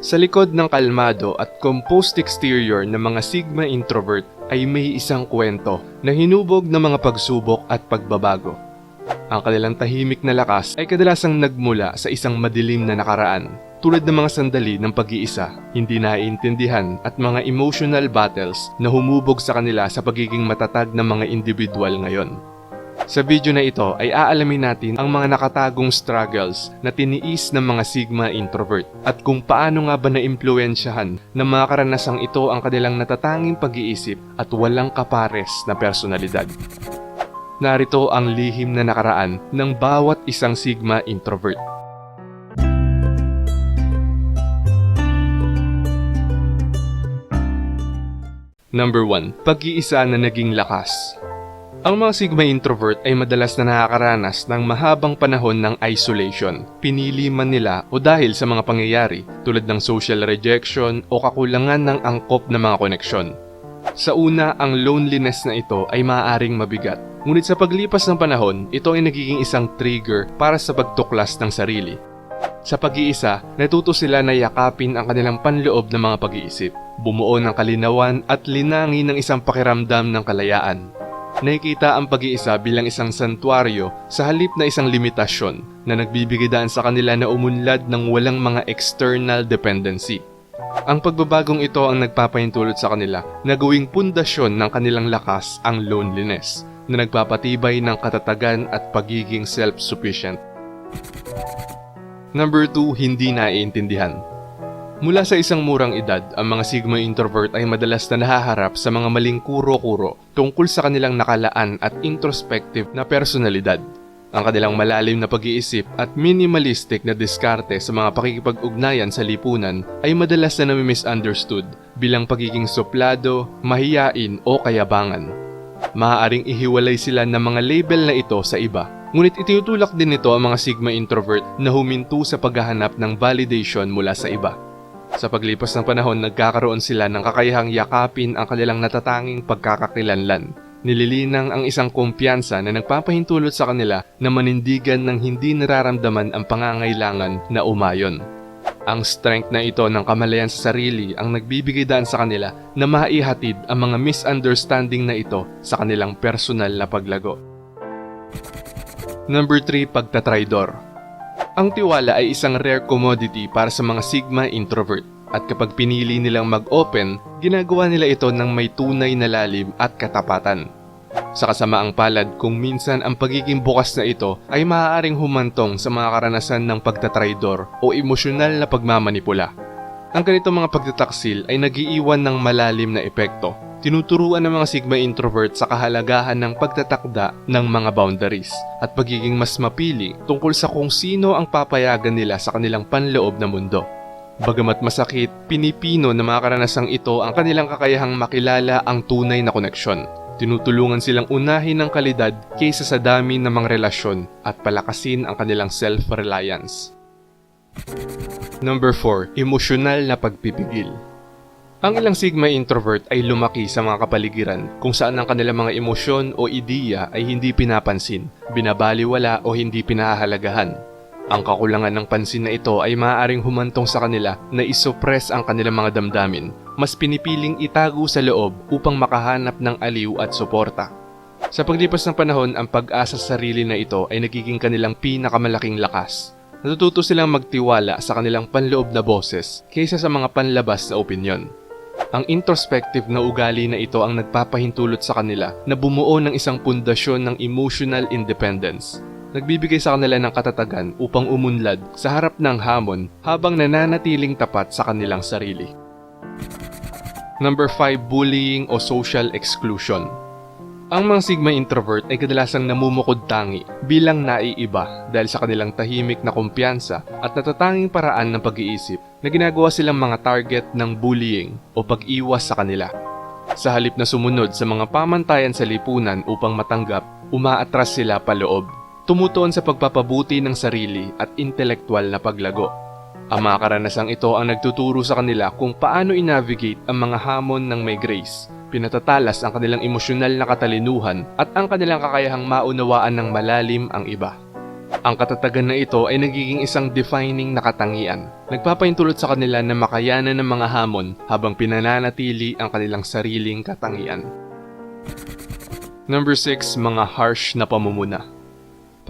Sa likod ng kalmado at composed exterior ng mga Sigma introvert ay may isang kwento na hinubog ng mga pagsubok at pagbabago. Ang kanilang tahimik na lakas ay kadalasang nagmula sa isang madilim na nakaraan, tulad ng mga sandali ng pag-iisa, hindi naiintindihan at mga emotional battles na humubog sa kanila sa pagiging matatag ng mga individual ngayon. Sa video na ito ay aalamin natin ang mga nakatagong struggles na tiniis ng mga Sigma introvert at kung paano nga ba naimpluensyahan ng mga karanasang ito ang kanilang natatanging pag-iisip at walang kapares na personalidad. Narito ang lihim na nakaraan ng bawat isang Sigma introvert. Number 1. Pag-iisa na naging lakas. Ang mga Sigma introvert ay madalas na nakakaranas ng mahabang panahon ng isolation, pinili man nila o dahil sa mga pangyayari tulad ng social rejection o kakulangan ng angkop na mga koneksyon. Sa una, ang loneliness na ito ay maaaring mabigat. Ngunit sa paglipas ng panahon, ito ay nagiging isang trigger para sa pagtuklas ng sarili. Sa pag-iisa, natuto sila na yakapin ang kanilang panloob ng mga pag-iisip, bumuo ng kalinawan at linangin ng isang pakiramdam ng kalayaan. Nakikita ang pag-iisa bilang isang santuaryo sa halip na isang limitasyon na nagbibigay daan sa kanila na umunlad ng walang mga external dependency. Ang pagbabagong ito ang nagpapahintulot sa kanila na gawing pundasyon ng kanilang lakas ang loneliness na nagpapatibay ng katatagan at pagiging self-sufficient. Number 2, hindi naiintindihan. Mula sa isang murang edad, ang mga Sigma introvert ay madalas na nahaharap sa mga maling kuro-kuro tungkol sa kanilang nakalaan at introspective na personalidad. Ang kanilang malalim na pag-iisip at minimalistic na diskarte sa mga pakikipag-ugnayan sa lipunan ay madalas na nami-misunderstood bilang pagiging suplado, mahiyain o kayabangan. Maaaring ihiwalay sila ng mga label na ito sa iba Ngunit itinutulak din nito ang mga Sigma introvert na huminto sa paghahanap ng validation mula sa iba. Sa paglipas ng panahon, nagkakaroon sila ng kakayahang yakapin ang kanilang natatanging pagkakakilanlan. Nililinang ang isang kumpiyansa na nagpapahintulot sa kanila na manindigan ng hindi nararamdaman ang pangangailangan na umayon. Ang strength na ito ng kamalayan sa sarili ang nagbibigay daan sa kanila na maihatid ang mga misunderstanding na ito sa kanilang personal na paglago. Number 3, pagtatraidor. Ang tiwala ay isang rare commodity para sa mga Sigma introvert at kapag pinili nilang mag-open, ginagawa nila ito ng may tunay na lalim at katapatan. Sa kasamaang palad kung minsan ang pagiging bukas na ito ay maaaring humantong sa mga karanasan ng pagtatraidor o emosyonal na pagmamanipula. Ang ganitong mga pagtataksil ay nagiiwan ng malalim na epekto tinuturuan ng mga Sigma introvert sa kahalagahan ng pagtatakda ng mga boundaries at pagiging mas mapili tungkol sa kung sino ang papayagan nila sa kanilang panloob na mundo. Bagamat masakit, pinipino ng mga karanasang ito ang kanilang kakayahang makilala ang tunay na koneksyon. Tinutulungan silang unahin ang kalidad kaysa sa dami ng mga relasyon at palakasin ang kanilang self-reliance. Number 4. Emosyonal na pagpipigil. Ang ilang Sigma introvert ay lumaki sa mga kapaligiran kung saan ang kanilang mga emosyon o ideya ay hindi pinapansin, binabaliwala o hindi pinahahalagahan. Ang kakulangan ng pansin na ito ay maaaring humantong sa kanila na isuppress ang kanilang mga damdamin, mas pinipiling itago sa loob upang makahanap ng aliw at suporta. Sa paglipas ng panahon, ang pag-asa sa sarili na ito ay nagiging kanilang pinakamalaking lakas. Natututo silang magtiwala sa kanilang panloob na boses kaysa sa mga panlabas na opinyon. Ang introspective na ugali na ito ang nagpapahintulot sa kanila na bumuo ng isang pundasyon ng emotional independence. Nagbibigay sa kanila ng katatagan upang umunlad sa harap ng hamon habang nananatiling tapat sa kanilang sarili. Number 5, bullying o social exclusion. Ang mga Sigma introvert ay kadalasang namumukod tangi bilang naiiba dahil sa kanilang tahimik na kumpiyansa at natatanging paraan ng pag-iisip na ginagawa silang mga target ng bullying o pag-iwas sa kanila. Sa halip na sumunod sa mga pamantayan sa lipunan upang matanggap, umaatras sila paloob. Tumutuon sa pagpapabuti ng sarili at intelektual na paglago. Ang mga karanasang ito ang nagtuturo sa kanila kung paano i-navigate ang mga hamon ng may grace pinatatalas ang kanilang emosyonal na katalinuhan at ang kanilang kakayahang maunawaan ng malalim ang iba. Ang katatagan na ito ay nagiging isang defining na katangian. Nagpapaintulot sa kanila na makayanan ng mga hamon habang pinananatili ang kanilang sariling katangian. Number 6, mga harsh na pamumuna.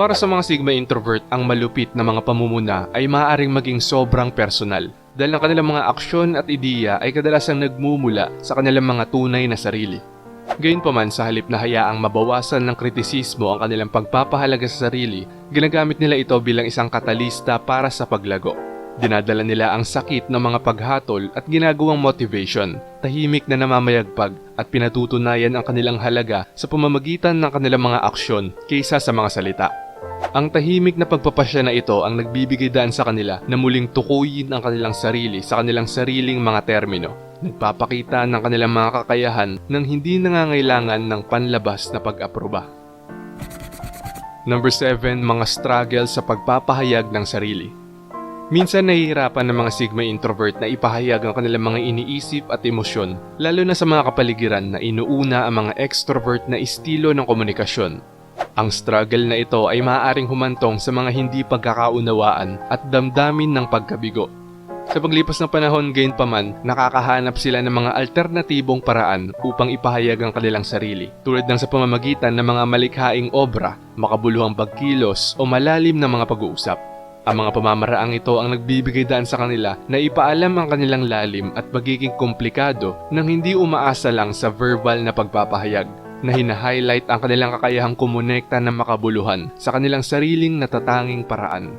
Para sa mga Sigma introvert, ang malupit na mga pamumuna ay maaaring maging sobrang personal dahil ang kanilang mga aksyon at ideya ay kadalasang nagmumula sa kanilang mga tunay na sarili. Gayunpaman sa halip na hayaang mabawasan ng kritisismo ang kanilang pagpapahalaga sa sarili, ginagamit nila ito bilang isang katalista para sa paglago. Dinadala nila ang sakit ng mga paghatol at ginagawang motivation, tahimik na namamayagpag at pinatutunayan ang kanilang halaga sa pamamagitan ng kanilang mga aksyon kaysa sa mga salita. Ang tahimik na pagpapasya na ito ang nagbibigay daan sa kanila na muling tukuyin ang kanilang sarili sa kanilang sariling mga termino. Nagpapakita ng kanilang mga kakayahan nang hindi nangangailangan ng panlabas na pag-aproba. Number 7, mga struggle sa pagpapahayag ng sarili. Minsan nahihirapan ng mga Sigma introvert na ipahayag ang kanilang mga iniisip at emosyon, lalo na sa mga kapaligiran na inuuna ang mga extrovert na estilo ng komunikasyon. Ang struggle na ito ay maaaring humantong sa mga hindi pagkakaunawaan at damdamin ng pagkabigo. Sa paglipas ng panahon gayon pa man, nakakahanap sila ng mga alternatibong paraan upang ipahayag ang kanilang sarili, tulad ng sa pamamagitan ng mga malikhaing obra, makabuluhang pagkilos o malalim na mga pag-uusap. Ang mga pamamaraang ito ang nagbibigay daan sa kanila na ipaalam ang kanilang lalim at magiging komplikado nang hindi umaasa lang sa verbal na pagpapahayag na hina-highlight ang kanilang kakayahang kumonekta ng makabuluhan sa kanilang sariling natatanging paraan.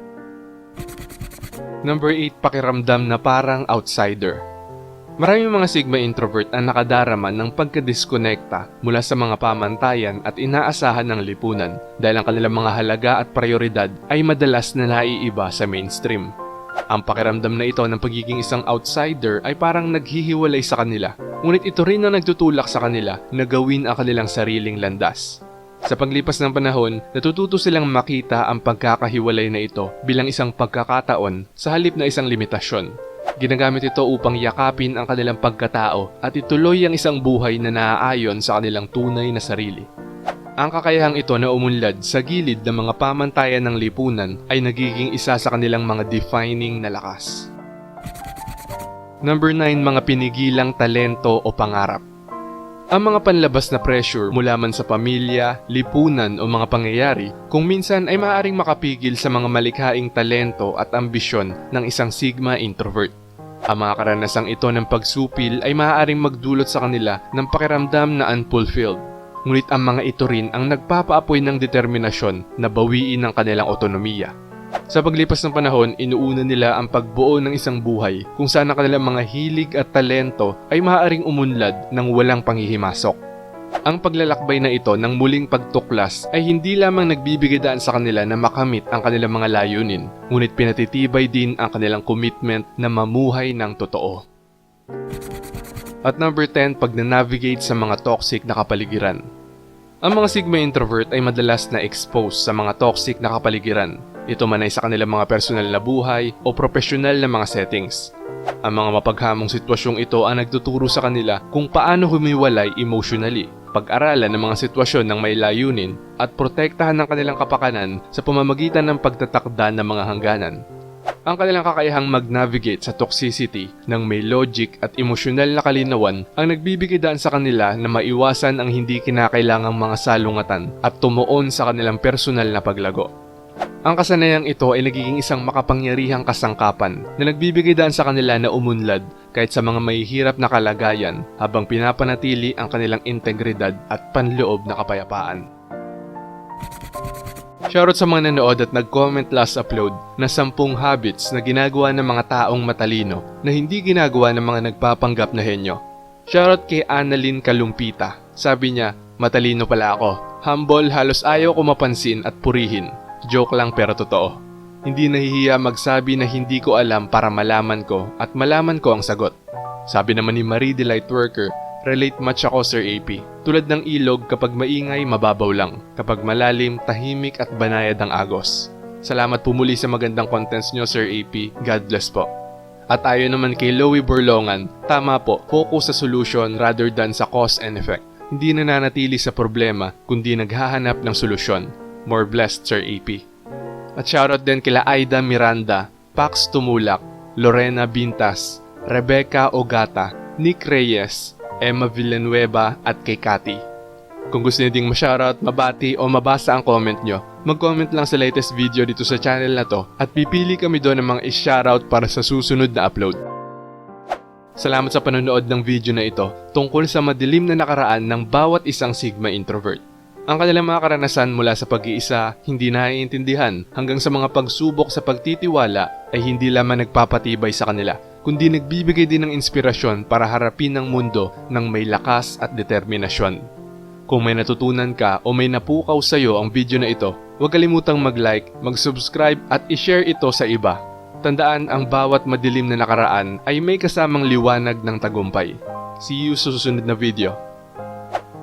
Number 8, pakiramdam na parang outsider. Maraming mga Sigma introvert ang nakadarama ng pagkadiskonekta mula sa mga pamantayan at inaasahan ng lipunan dahil ang kanilang mga halaga at prioridad ay madalas na naiiba sa mainstream. Ang pakiramdam na ito ng pagiging isang outsider ay parang naghihiwalay sa kanila, ngunit ito rin ang nagtutulak sa kanila na gawin ang kanilang sariling landas. Sa paglipas ng panahon, natututo silang makita ang pagkakahiwalay na ito bilang isang pagkakataon sa halip na isang limitasyon. Ginagamit ito upang yakapin ang kanilang pagkatao at ituloy ang isang buhay na naaayon sa kanilang tunay na sarili. Ang kakayahang ito na umunlad sa gilid ng mga pamantayan ng lipunan ay nagiging isa sa kanilang mga defining na lakas. Number 9, mga pinigilang talento o pangarap. Ang mga panlabas na pressure mula man sa pamilya, lipunan o mga pangyayari kung minsan ay maaaring makapigil sa mga malikhaing talento at ambisyon ng isang Sigma introvert. Ang mga karanasang ito ng pagsupil ay maaaring magdulot sa kanila ng pakiramdam na unfulfilled. Ngunit ang mga ito rin ang nagpapaapoy ng determinasyon na bawiin ang kanilang otonomiya. Sa paglipas ng panahon, inuuna nila ang pagbuo ng isang buhay kung saan ang kanilang mga hilig at talento ay maaaring umunlad ng walang panghihimasok. Ang paglalakbay na ito ng muling pagtuklas ay hindi lamang nagbibigay daan sa kanila na makamit ang kanilang mga layunin, ngunit pinatitibay din ang kanilang commitment na mamuhay ng totoo. At number 10, pag navigate sa mga toxic na kapaligiran. Ang mga Sigma introvert ay madalas na expose sa mga toxic na kapaligiran. Ito man ay sa kanilang mga personal na buhay o profesional na mga settings. Ang mga mapaghamong sitwasyong ito ang nagtuturo sa kanila kung paano humiwalay emotionally, pag-aralan ng mga sitwasyon ng may layunin at protektahan ng kanilang kapakanan sa pamamagitan ng pagtatakda ng mga hangganan. Ang kanilang kakayahang mag-navigate sa toxicity ng may logic at emosyonal na kalinawan ang nagbibigay daan sa kanila na maiwasan ang hindi kinakailangang mga salungatan at tumuon sa kanilang personal na paglago. Ang kasanayang ito ay nagiging isang makapangyarihang kasangkapan na nagbibigay daan sa kanila na umunlad kahit sa mga mahihirap na kalagayan habang pinapanatili ang kanilang integridad at panloob na kapayapaan. Shoutout sa mga nanood at nag-comment last upload na 10 habits na ginagawa ng mga taong matalino na hindi ginagawa ng mga nagpapanggap na henyo. Shoutout kay Annalyn Kalumpita. Sabi niya, matalino pala ako. Humble, halos ayaw ko mapansin at purihin. Joke lang pero totoo. Hindi nahihiya magsabi na hindi ko alam para malaman ko at malaman ko ang sagot. Sabi naman ni Marie the Lightworker, relate much ako Sir AP. Tulad ng ilog kapag maingay mababaw lang, kapag malalim tahimik at banayad ang agos. Salamat po muli sa magandang contents nyo Sir AP. God bless po. At ayon naman kay Louie Borlongan, tama po, focus sa solution rather than sa cause and effect. Hindi nananatili sa problema kundi naghahanap ng solusyon. More blessed Sir AP. At shoutout din kila Aida Miranda, Pax Tumulak, Lorena Bintas, Rebecca Ogata, Nick Reyes, Emma Villanueva at kay Cathy. Kung gusto niyo ding ma-shoutout, mabati o mabasa ang comment nyo, mag-comment lang sa latest video dito sa channel na to at pipili kami doon ng mga i-shoutout para sa susunod na upload. Salamat sa panonood ng video na ito tungkol sa madilim na nakaraan ng bawat isang Sigma introvert. Ang kanilang mga karanasan mula sa pag-iisa, hindi naiintindihan, hanggang sa mga pagsubok sa pagtitiwala ay hindi lamang nagpapatibay sa kanila, kundi nagbibigay din ng inspirasyon para harapin ang mundo ng may lakas at determinasyon. Kung may natutunan ka o may napukaw sa iyo ang video na ito, huwag kalimutang mag-like, mag-subscribe at i-share ito sa iba. Tandaan ang bawat madilim na nakaraan ay may kasamang liwanag ng tagumpay. See you sa susunod na video.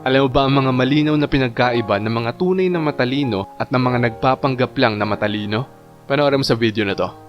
Alam mo ba ang mga malinaw na pinagkaiba ng mga tunay na matalino at ng mga nagpapanggap lang na matalino? Panoorin mo sa video na to.